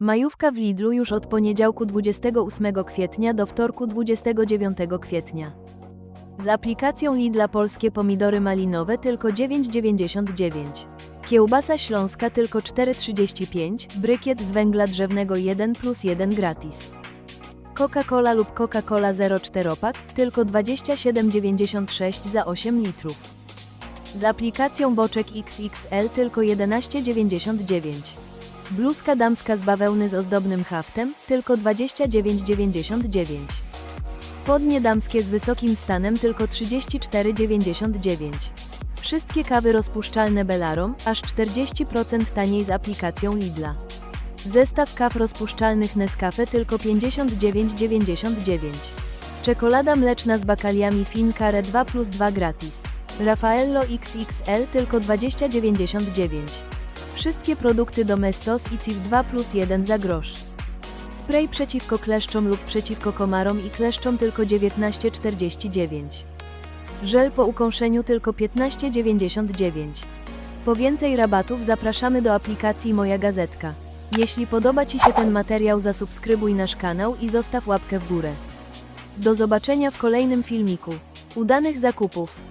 Majówka w Lidlu już od poniedziałku 28 kwietnia do wtorku 29 kwietnia. Z aplikacją Lidla polskie pomidory malinowe tylko 9,99. Kiełbasa śląska tylko 4,35, brykiet z węgla drzewnego 1 plus 1 gratis. Coca-Cola lub Coca-Cola Zero 4 pak tylko 27,96 za 8 litrów. Z aplikacją Boczek XXL tylko 11,99. Bluzka damska z bawełny z ozdobnym haftem tylko 29,99. Spodnie damskie z wysokim stanem tylko 34,99. Wszystkie kawy rozpuszczalne Belarom aż 40% taniej z aplikacją Lidla. Zestaw kaw rozpuszczalnych Nescafe tylko 59,99. Czekolada mleczna z bakaliami Fincare 2 plus 2 gratis. Raffaello XXL tylko 20,99. Wszystkie produkty Domestos i CIF 2 plus 1 za grosz. Spray przeciwko kleszczom lub przeciwko komarom i kleszczom tylko 19,49. Żel po ukąszeniu tylko 15,99. Po więcej rabatów zapraszamy do aplikacji Moja Gazetka. Jeśli podoba Ci się ten materiał zasubskrybuj nasz kanał i zostaw łapkę w górę. Do zobaczenia w kolejnym filmiku. Udanych zakupów!